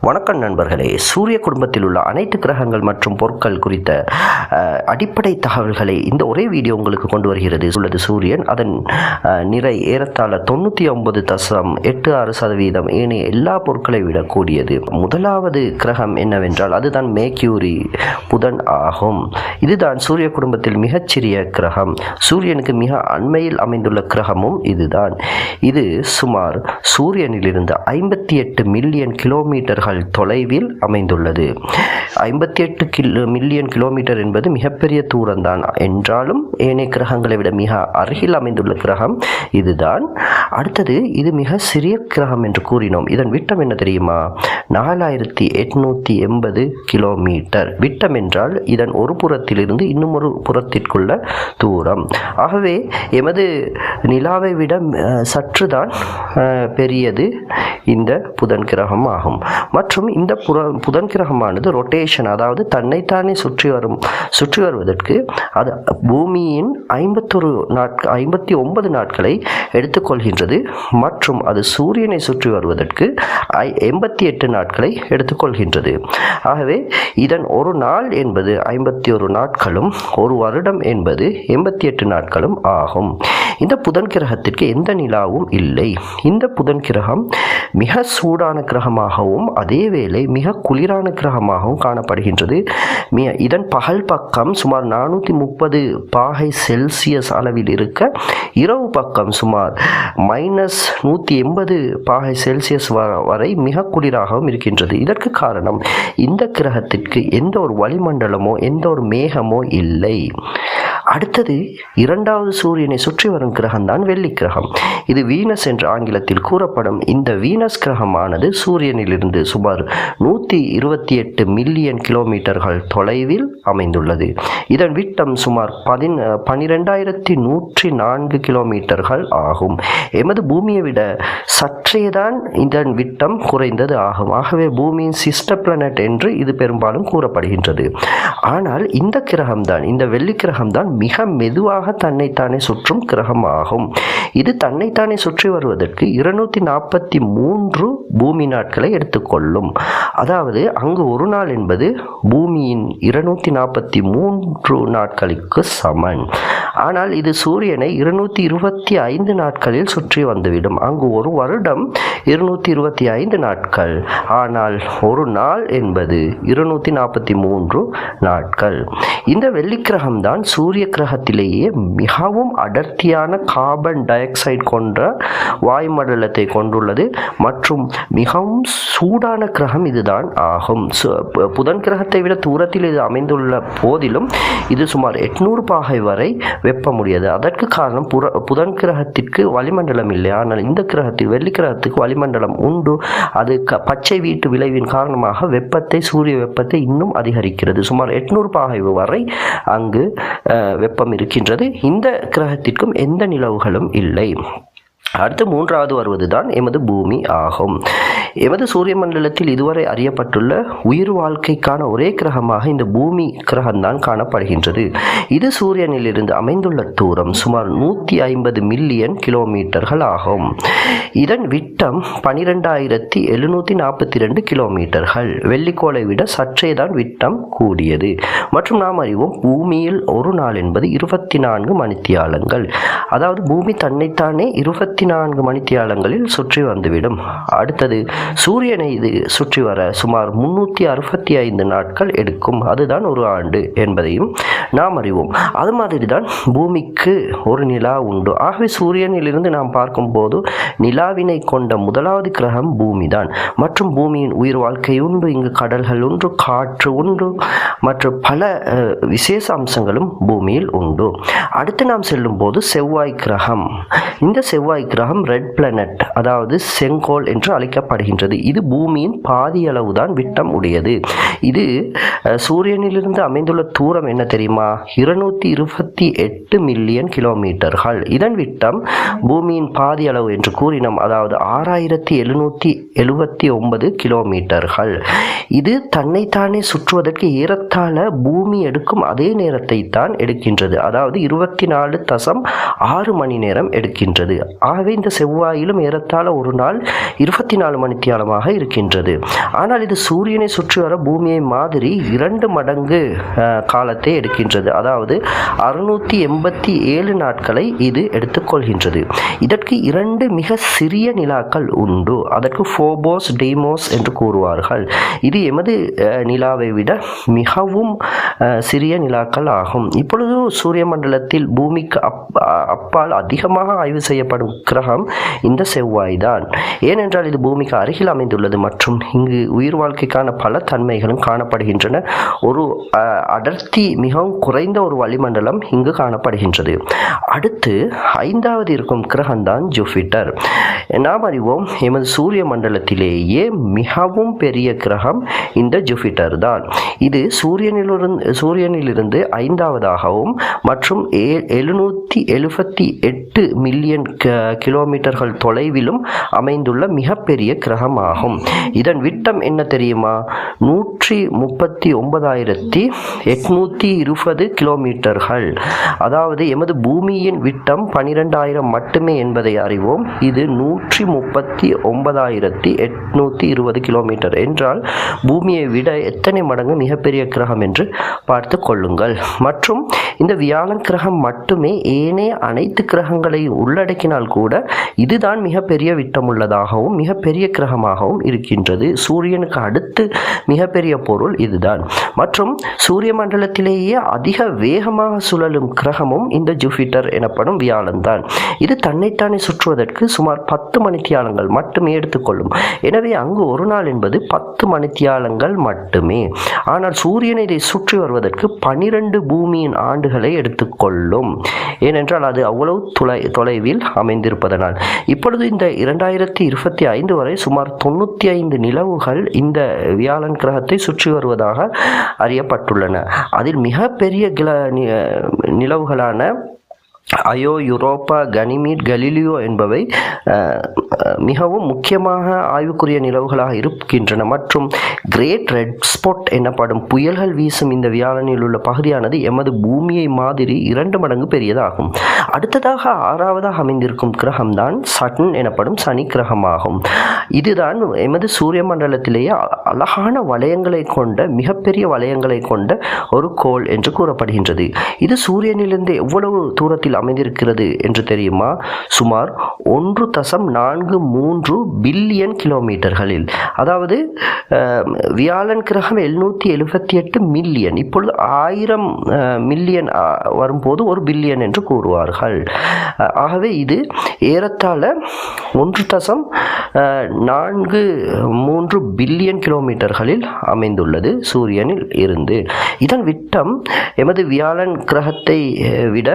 வணக்கம் நண்பர்களே. சூரிய குடும்பத்தில் உள்ள அனைத்து கிரகங்கள் மற்றும் பொருட்கள் குறித்த அடிப்படை தகவல்களை இந்த ஒரே வீடியோ உங்களுக்கு கொண்டு வருகிறது. உள்ளது சூரியன். அதன் நிறை ஏறத்தாழ தொண்ணூற்றி ஒன்பது தசம் எட்டு ஆறு சதவீதம். ஏனைய எல்லா பொருட்களை விட கூடியது. முதலாவது கிரகம் என்னவென்றால் அதுதான் மேக்யூரி புதன் ஆகும். இதுதான் சூரிய குடும்பத்தில் மிகச்சிறிய கிரகம். சூரியனுக்கு மிக அண்மையில் அமைந்துள்ள கிரகமும் இதுதான். இது சுமார் சூரியனிலிருந்து ஐம்பத்தி எட்டு மில்லியன் கிலோமீட்டர்கள் தொலைவில் அமைந்துள்ளது. ஐம்பத்தி எட்டு கிலோ மில்லியன் கிலோமீட்டர் என்பது மிகப்பெரிய தூரம்தான். என்றாலும் ஏனைய கிரகங்களை விட மிக அருகில் அமைந்துள்ள கிரகம் இதுதான். அடுத்தது இது மிக சிறிய கிரகம் என்று கூறினோம். இதன் விட்டம் என்ன தெரியுமா? நாலாயிரத்தி எட்நூற்றி எண்பது கிலோமீட்டர். விட்டம் என்றால் இதன் ஒரு புறத்திலிருந்து இன்னும் ஒரு புறத்திற்குள்ள தூரம். ஆகவே எமது நிலாவை விட சற்றுதான் பெரியது. இந்த புதன் கிரகம் ஆகும் மற்றும் இந்த புற புதன் கிரகமானது ரொட்டேஷன் அதாவது தன்னைத்தானே சுற்றி வரும் சுற்றி வருவதற்கு அது பூமியின் ஐம்பத்தொரு நாட்கள் ஐம்பத்தி ஒன்பது நாட்களை எடுத்துக்கொள்கின்றது. மற்றும் அது சூரியனை சுற்றி வருவதற்கு ஐ எண்பத்தி எட்டு நாட்களை எடுத்துக்கொள்கின்றது. ஆகவே இதன் ஒரு நாள் என்பது ஐம்பத்தி ஒரு நாட்களும் ஒரு வருடம் என்பது எண்பத்தி எட்டு நாட்களும் ஆகும். இந்த புதன் கிரகத்திற்கு எந்த நிலாவும் இல்லை. இந்த புதன் கிரகம் மிக சூடான கிரகமாகவும் அதேவேளை மிக குளிரான கிரகமாகவும் காணப்படுகின்றது. மிக இதன் பகல் பக்கம் சுமார் நானூற்றி முப்பது பாகை செல்சியஸ் அளவில் இருக்க இரவு பக்கம் சுமார் மைனஸ் நூற்றி எண்பது பாகை செல்சியஸ் வ- வரை மிக குளிராகவும் இருக்கின்றது. இதற்கு காரணம் இந்த கிரகத்திற்கு எந்த ஒரு வளிமண்டலமோ எந்த ஒரு மேகமோ இல்லை. அடுத்தது இரண்டாவது சூரியனை சுற்றி வரும் கிரகம்தான் வெள்ளி கிரகம். இது வீனஸ் என்று ஆங்கிலத்தில் கூறப்படும். இந்த வீனஸ் கிரகமானது சூரியனிலிருந்து சுமார் நூற்றி இருபத்தி எட்டு மில்லியன் கிலோமீட்டர்கள் தொலைவில் அமைந்துள்ளது. இதன் விட்டம் சுமார் பதின் பனிரெண்டாயிரத்தி நூற்றி நான்கு கிலோமீட்டர்கள் ஆகும். எமது பூமியை விட சற்றேதான் இதன் விட்டம் குறைந்தது ஆகும். ஆகவே பூமியின் சிஸ்டர் பிளானட் என்று இது பெரும்பாலும் கூறப்படுகின்றது. ஆனால் இந்த கிரகம்தான் இந்த வெள்ளி கிரகம்தான் மிக மெதுவாக தன்னைத்தானே சுற்றும் கிரகம் ஆகும் இது தன்னைத்தானே சுற்றி வருவதற்கு இருநூத்தி நாற்பத்தி மூன்று பூமி நாட்களை எடுத்துக்கொள்ளும். அதாவது அங்கு ஒரு நாள் என்பது பூமியின் இருநூத்தி நாற்பத்தி மூன்று நாட்களுக்கு சமன். ஆனால் இது சூரியனை இருநூத்தி இருபத்தி ஐந்து நாட்களில் சுற்றி வந்துவிடும். அங்கு ஒரு வருடம் இருநூத்தி இருபத்தி ஐந்து நாட்கள். ஆனால் ஒரு நாள் என்பது இருநூத்தி நாற்பத்தி மூன்று நாட்கள். இந்த வெள்ளிக்கிரகம்தான் சூரிய கிரகத்திலேயே மிகவும் அடர்த்தியான கார்பன் டை ஆக்சைடு கொண்ட வாயுமண்டலத்தை கொண்டுள்ளது. மற்றும் மிகவும் சூடான கிரகம் இதுதான் ஆகும். சு- பு- புதன் கிரகத்தை விட தூரத்தில் இது அமைந்துள்ள போதிலும் இது சுமார் எட்நூறு பாகை வரை வெப்பமுடையது. அதற்கு காரணம் புற புதன் கிரகத்திற்கு வளிமண்டலம் இல்லை. ஆனால் இந்த கிரகத்தில் வெள்ளி கிரகத்துக்கு வளிமண்டலம் உண்டு. அது க பச்சை வீட்டு விளைவின் காரணமாக வெப்பத்தை சூரிய வெப்பத்தை இன்னும் அதிகரிக்கிறது. சுமார் எட்நூறு பாகை வரை அங்கு வெப்பம் இருக்கின்றது. இந்த கிரகத்திற்கும் எந்த நிலவுகளும் இல்லை. அடுத்து மூன்றாவது வருவது தான் எமது பூமி ஆகும். எமது சூரிய மண்டலத்தில் இதுவரை அறியப்பட்டுள்ள உயிர் வாழ்க்கைக்கான ஒரே கிரகமாக இந்த பூமி கிரகம்தான் காணப்படுகின்றது. இது சூரியனிலிருந்து அமைந்துள்ள தூரம் சுமார் நூற்றி ஐம்பது மில்லியன் கிலோமீட்டர்கள் ஆகும். இதன் விட்டம் பனிரெண்டாயிரத்தி எழுநூற்றி நாற்பத்தி ரெண்டு கிலோமீட்டர்கள். வெள்ளிக்கோளை விட சற்றே தான் விட்டம் கூடியது. மற்றும் நாம் அறிவோம் பூமியில் ஒரு நாள் என்பது இருபத்தி நான்கு மணித்தியாலங்கள். அதாவது பூமி தன்னைத்தானே இருபத்தி நான்கு மணித்தியாலங்களில் சுற்றி வந்துவிடும். அடுத்தது சூரியனை இது சுற்றி வர சுமார் முன்னூற்றி அறுபத்தி ஐந்து நாட்கள் எடுக்கும். அதுதான் ஒரு ஆண்டு என்பதையும் நாம் அறிவோம். அது மாதிரி தான் பூமிக்கு ஒரு நிலா உண்டு. ஆகவே சூரியனிலிருந்து நாம் பார்க்கும்போது நிலாவினை கொண்ட முதலாவது கிரகம் பூமி தான் மற்றும் பூமியின் உயிர் வாழ்க்கை உண்டு இங்கு கடல்கள் உண்டு காற்று உண்டு மற்றும் பல விசேஷ அம்சங்களும் பூமியில் உண்டு. அடுத்து நாம் செல்லும் போது செவ்வாய் கிரகம். இந்த செவ்வாய் கிரகம் ரெட் பிளானட் அதாவது செங்கோல் என்று அழைக்கப்படுகின்றது. இது பூமியின் பாதி அளவுதான் விட்டம் உடையது. இது சூரியனிலிருந்து அமைந்துள்ள தூரம் என்ன தெரியுமா? இருநூத்தி இருபத்தி எட்டு மில்லியன் கிலோமீட்டர்கள் இதன் விட்டம் பூமியின் பாதி அளவு என்று கூறினோம். அதாவது ஆறாயிரத்தி எழுநூற்றி எழுபத்தி ஒன்பது கிலோமீட்டர்கள் இது தன்னைத்தானே சுற்றுவதற்கு ஏறத்தாழ பூமி எடுக்கும் அதே நேரத்தை தான் எடுக்கின்றது. அதாவது இருபத்தி நாலு தசம் ஆறு மணி நேரம் எடுக்கின்றது. ஆகவே இந்த செவ்வாயிலும் ஏறத்தாழ ஒரு நாள் இருபத்தி நாலு மணித்தியாலமாக இருக்கின்றது. ஆனால் இது சூரியனை சுற்றி வர பூமியை மாதிரி இரண்டு மடங்கு காலத்தை எடுக்கின்றது. அதாவது அறுநூற்றி எண்பத்தி ஏழு நாட்களை இது எடுத்துக்கொள்கின்றது. இதற்கு இரண்டு மிக சிறிய நிலாக்கள் உண்டு. அதற்கு ஃபோபோஸ் டீமோஸ் என்று கூறுவார்கள். இது எமது நிலாவை விட மிகவும் சிறிய நிலாக்கள் ஆகும். இப்பொழுது சூரிய மண்டலத்தில் பூமிக்கு அப் அப்பால் அதிகமாக ஆய்வு செய்யப்படும் கிரகம் இந்த செவ்வாய் தான் ஏனென்றால் இது பூமிக்கு அருகில் அமைந்துள்ளது மற்றும் இங்கு உயிர் வாழ்க்கைக்கான பல தன்மைகளும் காணப்படுகின்றன. ஒரு அடர்த்தி மிகவும் குறைந்த ஒரு வளிமண்டலம் இங்கு காணப்படுகின்றது. அடுத்து ஐந்தாவது இருக்கும் கிரகம்தான் ஜூபிட்டர். நாம் அறிவோம் எமது சூரிய மண்டலத்திலேயே மிகவும் பெரிய கிரகம் இந்த ஜூபிட்டர் தான் இது சூரியனிலிருந்து சூரியனிலிருந்து ஐந்தாவதாகவும் மற்றும் ஏ- எழுநூற்றி எழுபத்தி எட்டு மில்லியன் க- கிலோமீட்டர்கள் தொலைவிலும் அமைந்துள்ள மிகப்பெரிய கிரகம் ஆகும் இதன் விட்டம் என்ன தெரியுமா? நூற்றி முப்பத்தி ஒன்பதாயிரத்தி எட்நூற்றி இருபது கிலோமீட்டர்கள். அதாவது எமது பூமியின் விட்டம் பனிரெண்டாயிரம் மட்டுமே என்பதை அறிவோம். இது நூற்றி முப்பத்தி ஒன்பதாயிரத்தி எட்நூற்றி இருபது கிலோமீட்டர். என்றால் பூமியை விட எத்தனை மடங்கு மிகப்பெரிய கிரகம் என்று பார்த்து கொள்ளுங்கள். மற்றும் இந்த வியாழன் கிரகம் மட்டுமே ஏனைய அனைத்து கிரகங்களையும் உள்ளடக்கினால் கூட இதுதான் மிகப்பெரிய விட்டமுள்ளதாகவும் மிகப்பெரிய கிரகமாகவும் இருக்கின்றது. சூரியனுக்கு அடுத்து மிகப்பெரிய பொருள் இதுதான். மற்றும் சூரிய மண்டலத்திலேயே அதிக வேகமாக சுழலும் கிரகமும் இந்த ஜூபிட்டர் எனப்படும் வியாழன் தான் இது தன்னைத்தானே சுற்றுவதற்கு சுமார் பத்து மணித்தியாலங்கள் மட்டுமே எடுத்துக்கொள்ளும். எனவே அங்கு ஒரு நாள் என்பது பத்து மணித்தியாலங்கள் மட்டுமே. ஆனால் சூரியனை இதை சுற்றி வருவதற்கு பனிரெண்டு பூமியின் ஆண்டுகளை எடுத்துக்கொள்ளும். ஏனென்றால் அது அவ்வளவு தொலை தொலைவில் இருப்பதனால் இப்பொழுது இந்த இரண்டாயிரத்தி இருபத்தி ஐந்து வரை சுமார் தொண்ணூற்றி ஐந்து நிலவுகள் இந்த வியாழன் கிரகத்தை சுற்றி வருவதாக அறியப்பட்டுள்ளன. அதில் மிகப்பெரிய கிள நிலவுகளான அயோ யூரோப்பா கனிமீட் கலீலியோ என்பவை மிகவும் முக்கியமாக ஆய்வுக்குரிய நிலவுகளாக இருக்கின்றன. மற்றும் கிரேட் ரெட் ஸ்பாட் எனப்படும் புயல்கள் வீசும் இந்த வியாழனில் உள்ள பகுதியானது எமது பூமியை மாதிரி இரண்டு மடங்கு பெரியதாகும். அடுத்ததாக ஆறாவதாக அமைந்திருக்கும் கிரகம்தான் சட்டன் எனப்படும் சனி கிரகமாகும். இதுதான் எமது சூரிய மண்டலத்திலேயே அழகான வளையங்களை கொண்ட மிகப்பெரிய வளையங்களை கொண்ட ஒரு கோள் என்று கூறப்படுகின்றது. இது சூரியனிலிருந்து எவ்வளவு தூரத்தில் அமைந்திருக்கிறது என்று தெரியுமா? சுமார் ஒன்று தசம் நான்கு மூன்று பில்லியன் கிலோமீட்டர்களில். அதாவது வியாழன் கிரகம் எழுநூற்றி எழுபத்தி எட்டு மில்லியன். இப்பொழுது ஆயிரம் மில்லியன் வரும்போது ஒரு பில்லியன் என்று கூறுவார்கள். ஆகவே இது ஏறத்தாழ ஒன்று தசம் நான்கு மூன்று பில்லியன் கிலோமீட்டர்களில் அமைந்துள்ளது சூரியனில் இருந்து. இதன் விட்டம் எமது வியாழன் கிரகத்தை விட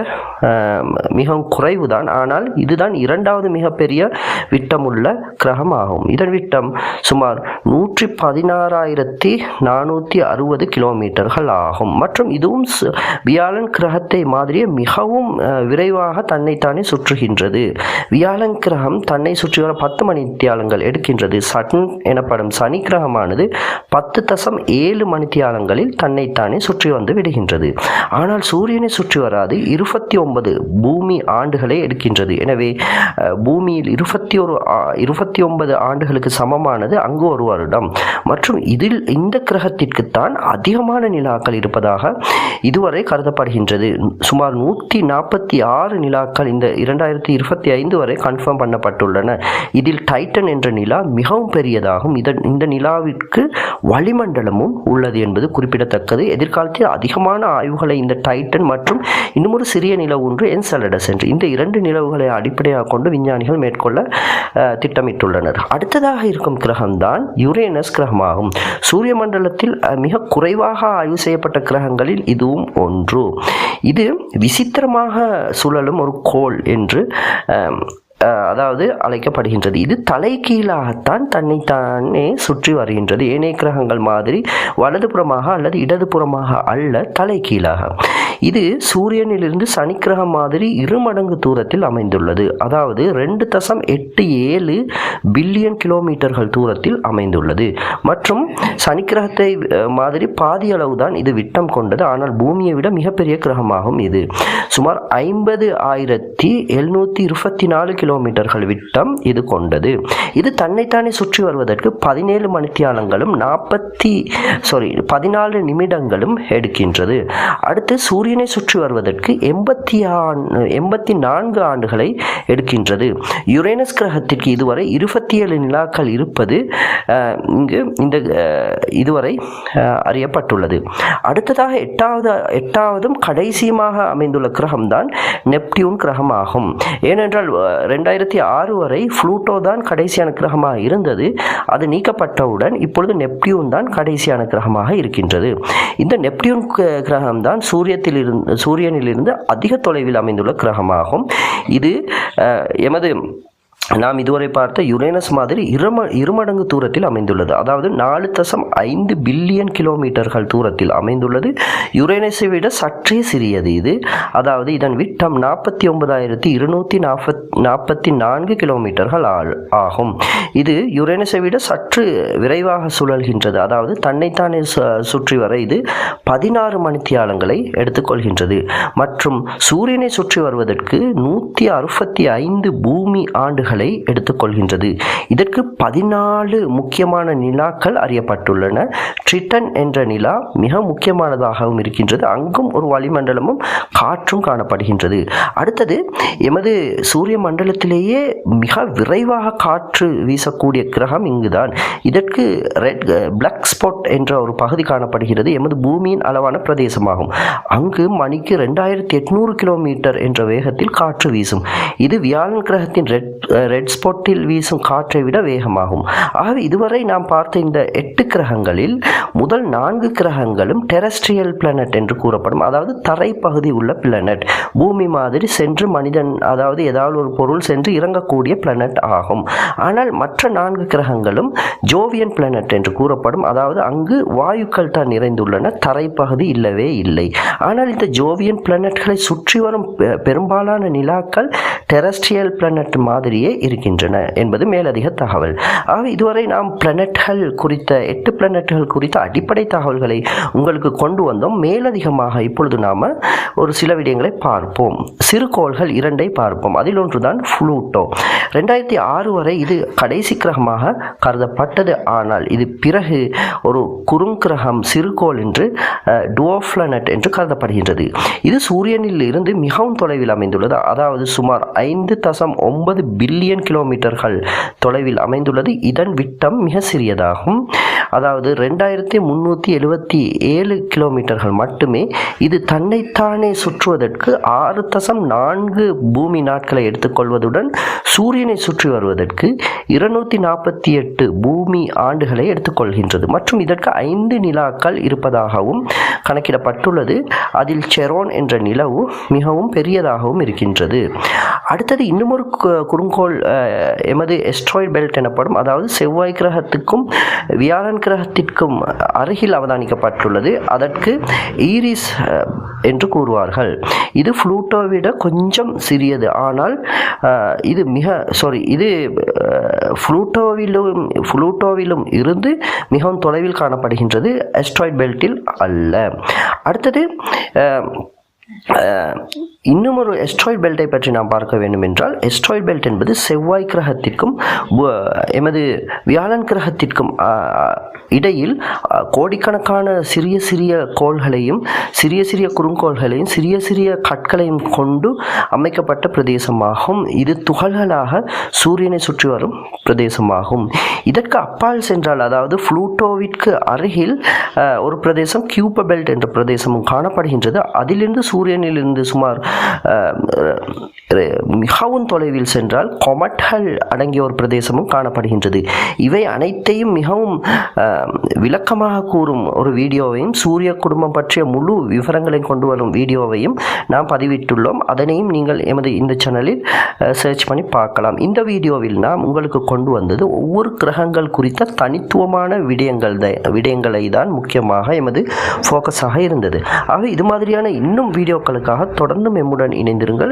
மிகவும் குறைவுதான். ஆனால் இதுதான் இரண்டாவது மிகப்பெரிய விட்டமுள்ள கிரகம் ஆகும் இதன் விட்டம் சுமார் நூற்றி பதினாறாயிரத்தி நானூற்றி அறுபது கிலோமீட்டர்கள் ஆகும். மற்றும் இதுவும் சு- வியாழன் கிரகத்தை மாதிரியே மிகவும் விரைவாக தன்னைத்தானே சுற்றுகின்றது. வியாழன் கிரகம் தன்னை சுற்றி வர பத்து மணித்தியாலங்கள் எடுக்கின்றது. சட்டன் எனப்படும் சனி கிரகமானது பத்து தசம் ஏழு மணித்தியாலங்களில் தன்னைத்தானே சுற்றி வந்து விடுகின்றது. ஆனால் சூரியனை சுற்றி வராது. இருபத்தி ஒன்பது பூமி ஆண்டுகளை எடுக்கின்றது எனவே பூமியில் இருபத்தி ஒரு இருபத்தி ஒன்பது ஆண்டுகளுக்கு சமமானது அங்கு ஒரு வருடம். மற்றும் இதில் இந்த கிரகத்திற்குத்தான் அதிகமான நிலாக்கள் இருப்பதாக இதுவரை கருதப்படுகின்றது. சுமார் நூற்றி நாற்பத்தி ஆறு நிலாக்கள் இந்த இரண்டாயிரத்தி இருபத்தி ஐந்து வரை கன்ஃபார்ம் பண்ணப்பட்டுள்ளன. இதில் டைட்டன் என்ற நிலா மிகவும் பெரியதாகும். இதன் இந்த நிலாவிற்கு வளிமண்டலமும் உள்ளது என்பது குறிப்பிடத்தக்கது. எதிர்காலத்தில் அதிகமான ஆய்வுகளை இந்த டைட்டன் மற்றும் இன்னும் ஒரு சிறிய நில ஒன்று என்செலடஸ் என்று இந்த இரண்டு நிலவுகளை அடிப்படையாக கொண்டு விஞ்ஞானிகள் மேற்கொள்ள திட்டமிட்டுள்ளனர். அடுத்ததாக இருக்கும் கிரகம்தான் யுரேனஸ் கிரகமாகும். சூரிய மண்டலத்தில் மிக குறைவாக ஆய்வு செய்யப்பட்ட கிரகங்களில் இதுவும் ஒன்று. இது விசித்திரமாக சுழலும் ஒரு கோள் என்று அதாவது அழைக்கப்படுகின்றது. இது தலைகீழாகத்தான் தன்னைத்தானே சுற்றி வருகின்றது. ஏனைய கிரகங்கள் மாதிரி வலதுபுறமாக அல்லது இடதுபுறமாக அல்ல தலைகீழாக. இது சூரியனிலிருந்து சனிக்கிரகம் மாதிரி இரு மடங்கு தூரத்தில் அமைந்துள்ளது. அதாவது ரெண்டு தசம் எட்டு ஏழு பில்லியன் கிலோமீட்டர்கள் தூரத்தில் அமைந்துள்ளது. மற்றும் சனி கிரகத்தை மாதிரி பாதி அளவு தான் இது விட்டம் கொண்டது. ஆனால் பூமியை விட மிகப்பெரிய கிரகமாகும் இது. சுமார் ஐம்பது ஆயிரத்தி எழுநூற்றி இருபத்தி நாலு கிலோ கிலோமீட்டர்கள் விட்டம் இது கொண்டது. இது தன்னைத்தானே சுற்றி வருவதற்கு பதினேழு மணித்தியாலங்களும் நாற்பத்தி சாரி பதினாலு நிமிடங்களும் எடுக்கின்றது. அடுத்து சூரியனை சுற்றி வருவதற்கு எண்பத்தி எண்பத்தி நான்கு ஆண்டுகளை எடுக்கின்றது. யுரேனஸ் கிரகத்திற்கு இதுவரை இருபத்தி ஏழு நிலாக்கள் இருப்பது இங்கு இந்த இதுவரை அறியப்பட்டுள்ளது. அடுத்ததாக எட்டாவது எட்டாவதும் கடைசியுமாக அமைந்துள்ள கிரகம்தான் நெப்டியூன் கிரகம் ஆகும் ஏனென்றால் ரெண்டு ரெண்டாயிரத்தி ஆறு வரை ஃப்ளூட்டோ தான் கடைசியான கிரகமாக இருந்தது. அது நீக்கப்பட்டவுடன் இப்பொழுது நெப்டியூன் தான் கடைசியான கிரகமாக இருக்கின்றது. இந்த நெப்டியூன் கிரகம் தான் சூரியத்தில் இருந்து சூரியனிலிருந்து அதிக தொலைவில் அமைந்துள்ள கிரகமாகும். இது எமது நாம் இதுவரை பார்த்த யுரேனஸ் மாதிரி இரும இருமடங்கு தூரத்தில் அமைந்துள்ளது. அதாவது நாலு தசம் ஐந்து பில்லியன் கிலோமீட்டர்கள் தூரத்தில் அமைந்துள்ளது. யுரேனஸை விட சற்றே சிறியது இது. அதாவது இதன் விட்டம் நாற்பத்தி ஒன்பதாயிரத்தி இருநூற்றி நாற்பத் நாற்பத்தி நான்கு கிலோமீட்டர்கள் ஆ- ஆகும். இது யுரேனஸை விட சற்று விரைவாக சுழல்கின்றது. அதாவது தன்னைத்தானே சுற்றி வர இது பதினாறு மணித்தியாலங்களை எடுத்துக்கொள்கின்றது. மற்றும் சூரியனை சுற்றி வருவதற்கு நூற்றி அறுபத்தி ஐந்து பூமி ஆண்டுகள் எடுத்துக்கொள்கின்றது. இதற்கு பதினாலு முக்கியமான நிலாக்கள் அறியப்பட்டுள்ளன. ட்ரிட்டன் என்ற நிலா மிக முக்கியமானதாகவும் இருக்கின்றது. அங்கும் ஒரு வளிமண்டலமும் காற்றும் காணப்படுகின்றது. அடுத்தது எமது சூரிய மண்டலத்திலேயே மிக விரைவாக காற்று வீசக்கூடிய கிரகம் இங்குதான். இதற்கு ரெட் பிளாக் ஸ்பாட் என்ற ஒரு பகுதி காணப்படுகிறது. எமது பூமியின் அளவான பிரதேசமாகும். அங்கு மணிக்கு ரெண்டாயிரத்தி எட்நூறு கிலோமீட்டர் என்ற வேகத்தில் காற்று வீசும். இது வியாழன் கிரகத்தின் ரெட் ரெட் ஸ்பாட்டில் வீசும் காற்றை விட வேகமாகும். ஆகவே இதுவரை நாம் பார்த்த இந்த எட்டு கிரகங்களில் முதல் நான்கு கிரகங்களும் டெரஸ்ட்ரியல் பிளானட் என்று கூறப்படும். அதாவது தரைப்பகுதி உள்ள பிளானட் பூமி மாதிரி சென்று மனிதன் அதாவது ஏதாவது ஒரு பொருள் சென்று இறங்கக்கூடிய பிளானட் ஆகும். ஆனால் மற்ற நான்கு கிரகங்களும் ஜோவியன் பிளானட் என்று கூறப்படும். அதாவது அங்கு வாயுக்கள் தான் நிறைந்துள்ளன தரைப்பகுதி இல்லவே இல்லை. ஆனால் இந்த ஜோவியன் பிளானட்களை சுற்றி வரும் பெ- பெரும்பாலான நிலாக்கள் டெரஸ்ட்ரியல் பிளானட் மாதிரியே இருக்கின்றன என்பது மேலதிக தகவல். ஆக இதுவரை நாம் பிளானட்கள் குறித்த எட்டு பிளானட்கள் குறித்த அடிப்படை தகவல்களை உங்களுக்கு கொண்டு வந்தோம். மேலதிகமாக இப்பொழுது நாம் ஒரு சில விடயங்களை பார்ப்போம். சிறுகோள்கள் இரண்டை பார்ப்போம். அதில் ஒன்றுதான் ஃப்ளூட்டோ ரெண்டாயிரத்தி ஆறு வரை இது கடைசி கிரகமாக கருதப்பட்டது. ஆனால் இது பிறகு ஒரு குறுங்கிரகம் சிறுகோள் என்று டுவோஃப்ளனட் என்று கருதப்படுகின்றது. இது சூரியனில் இருந்து மிகவும் தொலைவில் அமைந்துள்ளது. அதாவது சுமார் ஐந்து தசம் ஒன்பது பில்லியன் கிலோமீட்டர்கள் தொலைவில் அமைந்துள்ளது. இதன் விட்டம் மிக சிறியதாகும். அதாவது ரெண்டாயிரத்தி முந்நூற்றி எழுபத்தி ஏழு கிலோமீட்டர்கள் மட்டுமே. இது தன்னைத்தானே சுற்றுவதற்கு ஆறு தசம் நான்கு பூமி நாட்களை எடுத்துக்கொள்வதுடன் சூரியனை சுற்றி வருவதற்கு இருநூத்தி நாற்பத்தி எட்டு பூமி ஆண்டுகளை எடுத்துக்கொள்கின்றது. மற்றும் இதற்கு ஐந்து நிலாக்கள் இருப்பதாகவும் கணக்கிடப்பட்டுள்ளது. அதில் செரோன் என்ற நிலவு மிகவும் பெரியதாகவும் இருக்கின்றது. அடுத்தது இன்னும் ஒரு கு- குறுங்கோள் எமது எஸ்ட்ராய்ட் பெல்ட் எனப்படும் அதாவது செவ்வாய் கிரகத்துக்கும் வியாழன் கிரகத்திற்கும் அருகில் அவதானிக்கப்பட்டுள்ளது. அதற்கு ஈரிஸ் என்று கூறுவார்கள். இது ஃப்ளூட்டோவை விட கொஞ்சம் சிறியது. ஆனால் இது மிக சாரி இது ஃப்ளூட்டோவிலும் ஃப்ளூட்டோவிலும் இருந்து மிகவும் தொலைவில் காணப்படுகின்றது. அஸ்ட்ராய்ட் பெல்ட்டில் அல்ல. அடுத்தது இன்னும் ஒரு எஸ்ட்ராய்ட் பெல்ட்டை பற்றி நாம் பார்க்க வேண்டும் என்றால் எஸ்ட்ராய்ட் பெல்ட் என்பது செவ்வாய் கிரகத்திற்கும் எமது வியாழன் கிரகத்திற்கும் இடையில் கோடிக்கணக்கான சிறிய சிறிய கோள்களையும் சிறிய சிறிய குறுங்கோள்களையும் சிறிய சிறிய கற்களையும் கொண்டு அமைக்கப்பட்ட பிரதேசமாகும். இது துகள்களாக சூரியனை சுற்றி வரும் பிரதேசமாகும். இதற்கு அப்பால் சென்றால் அதாவது ஃப்ளூட்டோவிற்கு அருகில் ஒரு பிரதேசம் கியூப பெல்ட் என்ற பிரதேசமும் காணப்படுகின்றது. அதிலிருந்து சூரியனிலிருந்து சுமார் மிகவும் தொலைவில் சென்றால் கொமட்கள் அடங்கிய ஒரு பிரதேசமும் காணப்படுகின்றது. இவை அனைத்தையும் மிகவும் விளக்கமாக கூறும் ஒரு வீடியோவையும் சூரிய குடும்பம் பற்றிய முழு விவரங்களையும் கொண்டு வரும் வீடியோவையும் நாம் பதிவிட்டுள்ளோம். அதனையும் நீங்கள் எமது இந்த சேனலில் சர்ச் பண்ணி பார்க்கலாம். இந்த வீடியோவில் நாம் உங்களுக்கு கொண்டு வந்தது ஒவ்வொரு கிரகங்கள் குறித்த தனித்துவமான விடயங்கள் த- விடயங்களை தான் முக்கியமாக எமது ஃபோக்கஸாக இருந்தது. ஆக இது மாதிரியான இன்னும் வீடியோக்களுக்காக தொடர்ந்து மெம்முடன் இணைந்திருங்கள்.